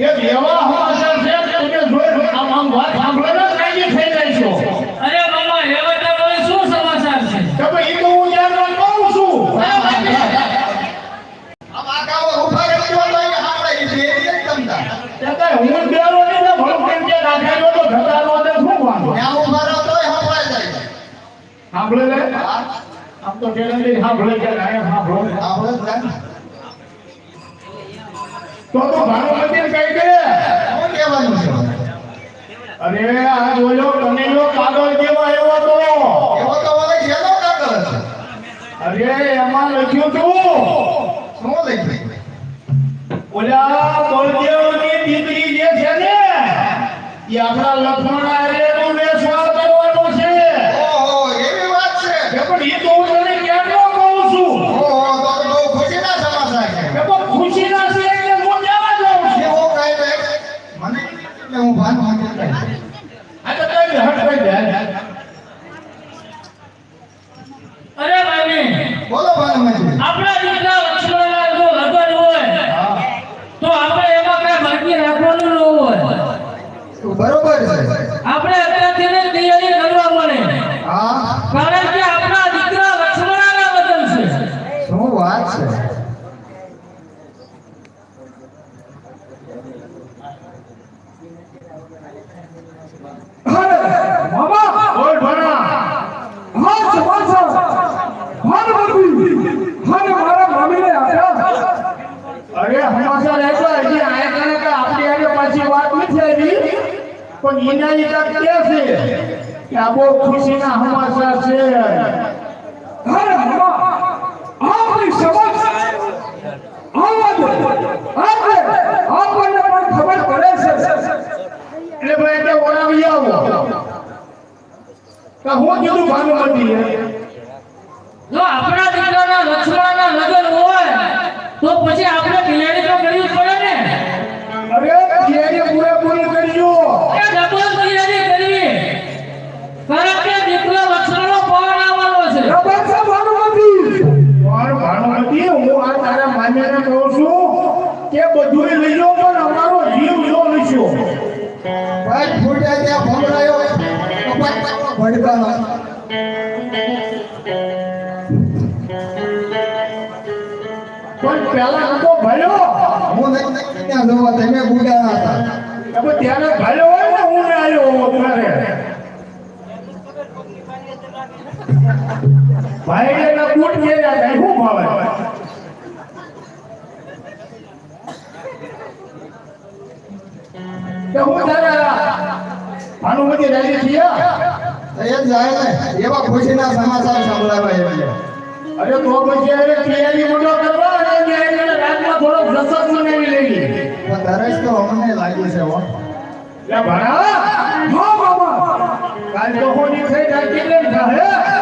એક એવા સમાચાર છે કે તમે જોઈ આમ આમ વાત સાંભળો ને રાજી થઈ જાય છો. અરે મામા એવા તો હવે શું સમાચાર છે? ભાઈ ઈ તો હું કહું છું. આમ આકાઓ ઊભા રહેજો તો આપણે છે એકદમ તા. તે કાંઈ હું જ ને ભલું કેમ કે નાખેલો તો ઘટાડો તો શું વાંધો? ત્યાં ઊભા રહો તોય સંભળાય જાય. સાંભળે લે હા, આમ તો સાંભળે ને સાંભળો. ને કહી દે શું કહેવાનું છે? અરે આ જોયો તમે જો કાગળ કેવો આવ્યો તો એવો તો ઓલે શેનો કાગળ છે? અરે એમાં લખ્યું તું શું લખ્યું? ઓલા બળદેવની દીકરી જે છે ને એ આપણા લક્ષ્મણ આર્યનું સ્વાદ કરવાનો છે ઓહો, એવી વાત છે. પણ એ તો હું તને ક્યારનો કહું છું ઓહો, તો તો બહુ ખુશીના સમાચાર છે. કે પણ ખુશીના છે એટલે હું જવા જાઉં છું એવો કાંઈ નહીં. મને એટલે હું ભાન માંગી લઈશ. આ તો કઈ હટ કઈ દે અરે ભાઈ બોલો ભાનુમતી. આપણા દીકરા લક્ષ્મણના જો લગન હોય તો આપણે એમાં કઈ બાકી રાખવાનું ન હોય બરોબર છે આપણે અત્યારથી જ તૈયારી કરવા પડે હા કારણ કે આપણા દીકરા લક્ષ્મણના લગન છે શું વાત છે મામા બોલ ભણા હા સમાચાર ભાનુમતી અને મારા મામીને આપ્યા અરે સમાચાર એ તો હજી આયા કરે કે આપણી આજે પાછી વાત નથી છે. પણ એના ઈજા કે છે? કે આ બહુ ખુશીના સમાચાર છે અરે મામા આપણી સમજ આવવા દો આપણે આપણને પણ ખબર પડે છે એટલે ભાઈ એટલે ઓળાવી આવો કે હું કીધું ભાનુમતી જો આપણા દીકરાના લક્ષ્મણના લગન હોય તો પછી આપણે તૈયારી તો કરવી પડે ને. અરે તૈયારી પૂરેપૂરી કરજો એ ડબલ તૈયારી કરવી. કારણ કે દીકરો લક્ષ્મણનો પવન આવવાનો છે. ડબલ છે ભાનુમતી પણ ભાનુમતી હું આ તારા માન્યને કહું છું કે બધુંય લઈ લો પણ અમારો જીવ જો લઈશો ભાઈ ફૂટ્યા ત્યાં ભમરાયો ભડકાનો પણ પેલા નતો ભર્યો હું નથી ત્યાં જોવા તમે બુડાના હતા. હવે ત્યારે ભર્યો હોય ને હું આવ્યો ત્યારે ભાઈ એના બૂટ શું ભાવે? કે હું તારા ભાનુમતી રાજી થયા? એ જાય ને. એવા ખુશીના સમાચાર સંભળાવા અરે તો પછી હવે તૈયારી મોટો કરવા અને રાતમાં થોડો પ્રસંગ મનાવી લઈએ પણ દરેક તો અમને લાગ્યું છે હો. લે ભણા હા મામા. કાલ તો હોની થઈ જાય કેટલે થાય અરે